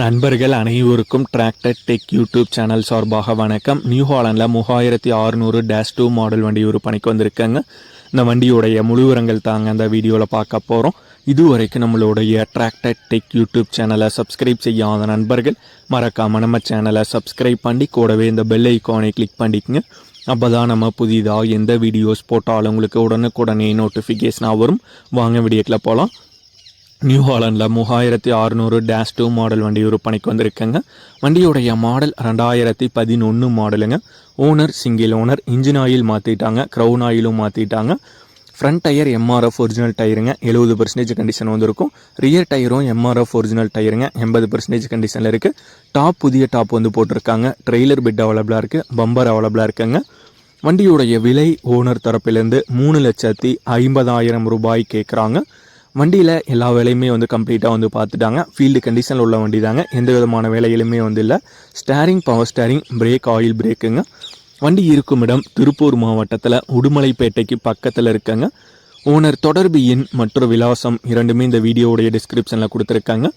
நண்பர்கள் அனைவருக்கும் tractor tech YouTube channel சார்பாக வணக்கம். நியூ ஹாலண்டில் மூவாயிரத்தி அறுநூறு டேஷ் டூ மாடல் வண்டி விற்பனைக்கு வந்திருக்காங்க. இந்த வண்டியுடைய முழுவரங்கள் தாங்க அந்த வீடியோவில் பார்க்க போகிறோம் இதுவரைக்கும் நம்மளுடைய டிராக்டர் டெக் யூடியூப் சேனலை சப்ஸ்கிரைப் செய்யாத நண்பர்கள் மறக்காமல் நம்ம சேனலை சப்ஸ்கிரைப் பண்ணி கூடவே இந்த பெல் ஐக்கானை கிளிக் பண்ணிக்கங்க. அப்போ தான் நம்ம புதிதாக எந்த வீடியோஸ் போட்டாலும் உங்களுக்கு உடனுக்குடனே நோட்டிஃபிகேஷனாக வரும். வாங்க வீடியோக்கில் போகலாம் நியூ ஹாலண்டில் மூவாயிரத்தி அறுநூறு டேஷ் டூ மாடல் வண்டி விற்பனைக்கு வந்திருக்குங்க. வண்டியுடைய மாடல் ரெண்டாயிரத்தி பதினொன்று மாடலுங்க owner single owner engine oil மாற்றிட்டாங்க க்ரௌன் ஆயிலும் மாற்றிட்டாங்க ஃப்ரண்ட் டயர் எம்ஆர்எஃப் ஒரிஜினல் டயருங்க எழுபது பர்சன்டேஜ் கண்டிஷன் வந்திருக்கும். ரியர் டயரும் எம்ஆர்எஃப் ஒரிஜினல் டயருங்க எண்பது பர்சன்டேஜ் கண்டிஷனில் இருக்குது டாப் புதிய டாப் வந்து போட்டிருக்காங்க. ட்ரெய்லர் பெட் அவைலபிளாக இருக்குது பம்பர் அவைலபிளாக இருக்குங்க. வண்டியுடைய விலை ஓனர் தரப்பிலேருந்து மூணு லட்சத்தி ஐம்பதாயிரம் ரூபாய் கேட்குறாங்க வண்டியில் எல்லா வேலையுமே வந்து கம்ப்ளீட்டாக வந்து பார்த்துட்டாங்க ஃபீல்டு கண்டிஷனில் உள்ள வண்டி தாங்க. எந்த விதமான வேலைகளுமே வந்து இல்லை. Steering power steering brake oil பிரேக்குங்க வண்டி இருக்கும் இடம் திருப்பூர் மாவட்டத்தில் உடுமலைப்பேட்டைக்கு பக்கத்தில் இருக்கங்க. ஓனர் தொடர்பு எண் மற்றும் விலாசம் இரண்டுமே இந்த வீடியோவுடைய டிஸ்கிரிப்ஷனில் கொடுத்துருக்காங்க.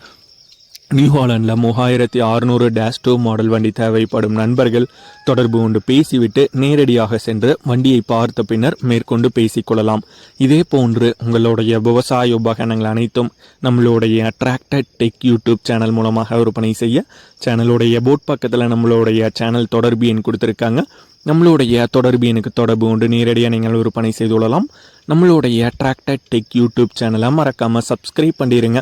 நியூஹாலண்டில் மூவாயிரத்தி அறுநூறு டேஷ் டூ மாடல் வண்டி தேவைப்படும் நண்பர்கள் தொடர்பு கொண்டு பேசிவிட்டு நேரடியாக சென்று வண்டியை பார்த்த பின்னர் மேற்கொண்டு பேசிக்கொள்ளலாம். இதே போன்று உங்களுடைய விவசாய உபகரணங்கள் அனைத்தும் நம்மளுடைய அட்ராக்டட் டெக் யூடியூப் சேனல் மூலமாக விற்பனை செய்ய சேனலுடைய போட் பக்கத்தில் நம்மளுடைய சேனல் தொடர்பு எண் கொடுத்துருக்காங்க. நம்மளுடைய தொடர்பு எனக்கு தொடர்பு கொண்டு நேரடியாக நீங்கள் விற்பனை செய்து கொள்ளலாம். நம்மளுடைய டிராக்டர் டெக் யூடியூப் சேனலை மறக்காமல் சப்ஸ்கிரைப் பண்ணிடுங்க